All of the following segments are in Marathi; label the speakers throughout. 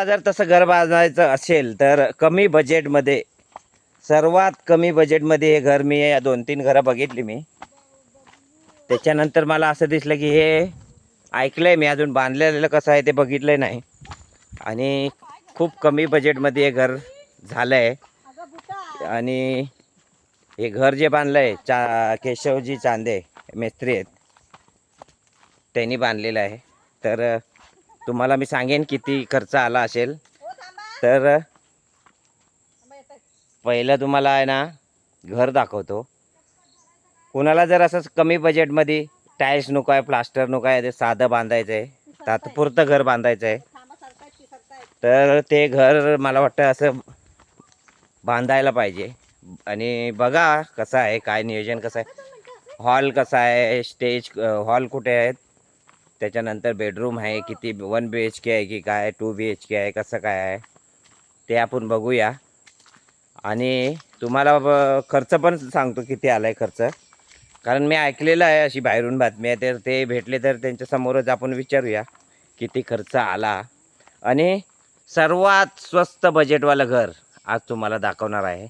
Speaker 1: तुम्हाला जर तसं घर बांधायचं असेल तर कमी बजेटमध्ये सर्वात कमी बजेटमध्ये हे घर मी दोन तीन घरं बघितली मी. त्याच्यानंतर मला असं दिसलं की हे ऐकलं आहे मी अजून बांधलेलं कसं आहे ते बघितलं नाही. आणि खूप कमी बजेटमध्ये हे घर झालं आहे आणि हे घर जे बांधलं आहे चा केशवजी चांदे मेस्त्री आहेत त्यांनी बांधलेलं आहे. तर तुम्हाला मी सांगेन किती खर्च आला असेल. तर अ, पहिलं तुम्हाला आहे ना घर दाखवतो. कुणाला जर असंच कमी बजेटमध्ये टाईल्स नको आहे प्लास्टर नको आहे ते साधं बांधायचं आहे तात्पुरतं घर बांधायचं आहे तर ते घर मला वाटतं असं बांधायला पाहिजे. आणि बघा कसं आहे काय नियोजन कसं आहे. हॉल कसा आहे स्टेज हॉल कुठे आहेत? त्याच्यानंतर बेडरूम आहे किती वन बी एच के आहे की काय टू बी एच के आहे कसं काय आहे ते आपण बघूया. आणि तुम्हाला खर्च पण सांगतो किती आला आहे खर्च. कारण मी ऐकलेलं आहे अशी बाहेरून बातमी आहे तर ते भेटले तर त्यांच्यासमोरच आपण विचारूया किती खर्च आला. आणि सर्वात स्वस्त बजेटवालं घर आज तुम्हाला दाखवणार आहे.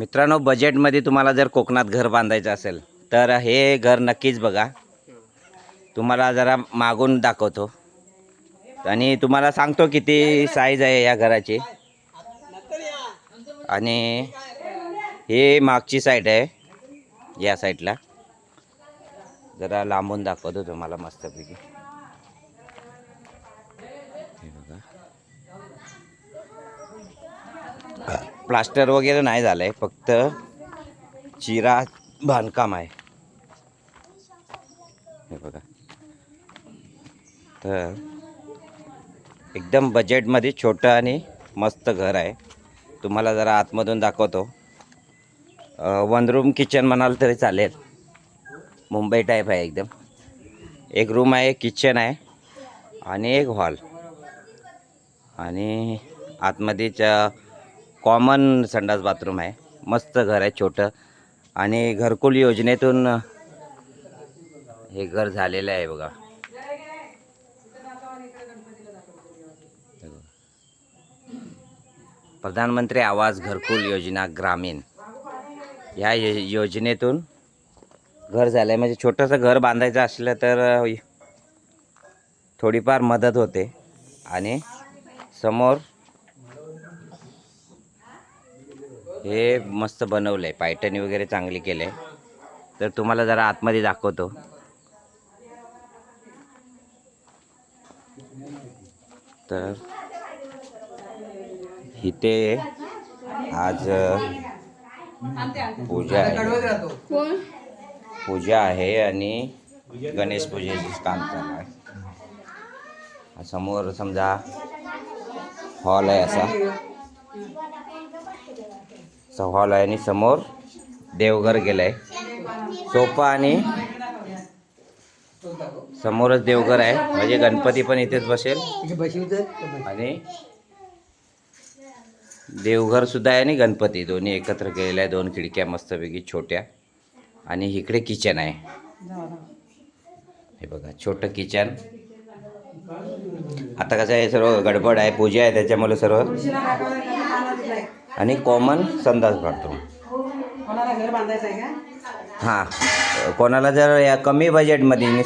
Speaker 1: मित्रांनो बजेटमध्ये तुम्हाला जर कोकणात घर बांधायचं असेल तर हे घर नक्कीच बघा. तुम्हाला जरा मागून दाखवतो. आणि तुम्हाला सांगतो किती साईज आहे या घराची. आणि हे मागची साईड आहे या साईडला जरा लांबून दाखवतो तुम्हाला मस्तपैकी. हे बघा. प्लास्टर वगैरे नाही झालं आहे फक्त चिरा बांधकाम आहे. हे बघा. तर एकदम बजेटमध्ये छोटं आणि मस्त घर आहे. तुम्हाला जरा आतमधून दाखवतो. वन रूम किचन म्हणाल तरी चालेल. मुंबई टाईप आहे एकदम. एक रूम आहे किचन आहे आणि एक हॉल आणि आतमध्येच्या कॉमन संडास बाथरूम आहे. मस्त घर आहे छोटं. आणि घरकुल योजनेतून हे घर झालेलं आहे बघा. प्रधानमंत्री आवास घरकुल योजना ग्रामीण. या योजनेतून घर झालं आहे म्हणजे छोटंसं घर बांधायचं असलं तर थोडीफार मदत होते. आणि समोर हे मस्त बनवलं आहे पायटणी वगैरे चांगली केलं आहे तर तुम्हाला जरा आतमध्ये दाखवतो. तर इथे आज पूजा आहे. पूजा आहे आणि गणेश पूजेचं काम चालू आहे समोर समजा हॉल आहे असा. असा हॉल आहे आणि समोर देवघर गेलंय सोफा आणि समोरच देवघर आहे. म्हणजे गणपती पण इथेच बसेल. आणि देवघर सुद्धा आहे आणि गणपती. दोन्ही एकत्र केलेले आहे दोन खिडक्या मस्तपैकी छोट्या. आणि इकडे किचन आहे. हे बघा छोटं किचन. आता कसं आहे सर्व गडबड आहे. पूजा आहे त्याच्यामुळे सर्व. आणि कॉमन
Speaker 2: आहे का?
Speaker 1: हां. कोणाला जर या कमी बजेटमध्ये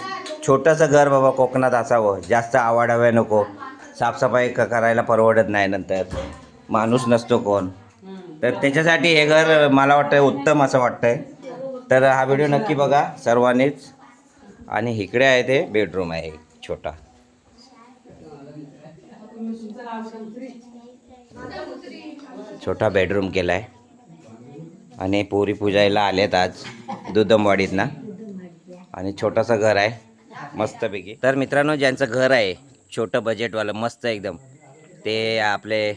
Speaker 1: छोटंसं घर बाबा कोकणात असावं जास्त आवाडाव्या नको साफसफाई क करायला परवडत नाही नंतर. माणूस नसतो कोण. तर त्याच्यासाठी हे घर मला वाटतं उत्तम असं वाटतंय. तर हा व्हिडिओ नक्की बघा सर्वांनीच. आणि इकडे आहे ते बेडरूम आहे एक छोटा. छोटा बेडरूम केला आहे आणि पोरी पूजायला आलेत आज दुधमवाडीतनं. आणि छोटंसं घर आहे मस्तपैकी. तर मित्रांनो ज्यांचं घर आहे छोटं बजेटवालं मस्त एकदम ते आपले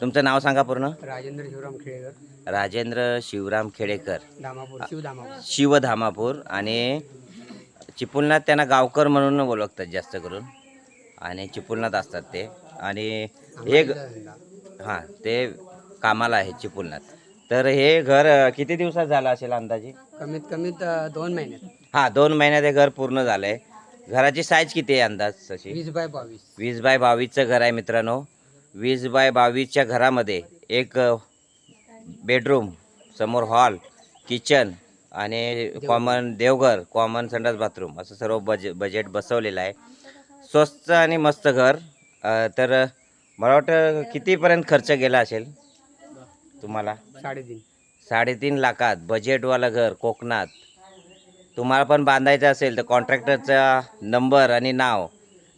Speaker 1: तुमचं नाव सांगा पूर्ण.
Speaker 2: राजेंद्र शिवराम खेळेकर
Speaker 1: राजेंद्र शिवराम खेडेकर.
Speaker 2: धामापूर शिव धामापूर.
Speaker 1: शिवधामापूर आणि चिपळुणात त्यांना गावकर म्हणून ओळखतात जास्त करून. आणि चिपळुणात असतात ते. आणि एक हां ते कामाला आहे चिपळुणात तर हे घर किती दिवसात झालं असेल अंदाजे?
Speaker 2: कमीत अं, दोन महिन्यात
Speaker 1: हां दोन महिन्यात हे घर पूर्ण झालं आहे घराची साईज किती आहे अंदाज तशी?
Speaker 2: वीस बाय बावीस.
Speaker 1: वीस बाय बावीसचं घर आहे मित्रांनो. वीस बाय बावीसच्या घरामध्ये एक बेडरूम समोर हॉल किचन आणि कॉमन देवघर कॉमन संडास बाथरूम असं सर्व बजे बजेट बसवलेलं आहे. स्वस्त आणि मस्त घर. अ, तर मला वाटतं कितीपर्यंत खर्च गेला असेल? तुम्हाला?
Speaker 2: साडेतीन.
Speaker 1: साडेतीन लाखात बजेटवालं घर कोकणात. तुम्हाला पण बांधायचं असेल तर कॉन्ट्रॅक्टरचा नंबर आणि नाव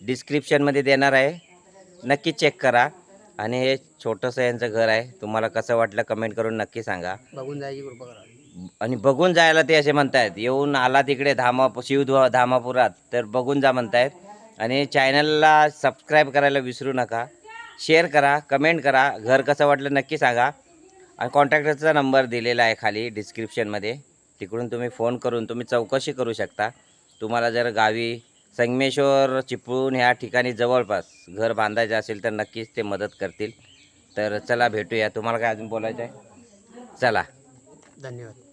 Speaker 1: डिस्क्रिप्शनमध्ये देणार आहे. नक्की चेक करा. आणि हे छोटंसं यांचं घर आहे. तुम्हाला कसं वाटलं कमेंट करून नक्की सांगा.
Speaker 2: बघून जायची कृपा करा.
Speaker 1: आणि बघून जायला ते असे म्हणतायत येऊन आला तिकडे धामा शिव धामापुरात तर बघून जा म्हणतायत. आणि चॅनलला सबस्क्राईब करायला विसरू नका. शेअर करा कमेंट करा. घर कसं वाटलं नक्की सांगा. आणि कॉन्टॅक्टरचा नंबर दिलेला आहे खाली डिस्क्रिप्शनमध्ये. तिकडून तुम्ही फोन करून तुम्ही चौकशी करू शकता. तुम्हाला जर गावी संगमेश्वर चिपळूण ह्या ठिकाणी जवळपास घर बांधायचं असेल तर नक्कीच ते मदत करतील. तर चला भेटूया. तुम्हाला काय अजून बोलायचं आहे? चला.
Speaker 2: धन्यवाद.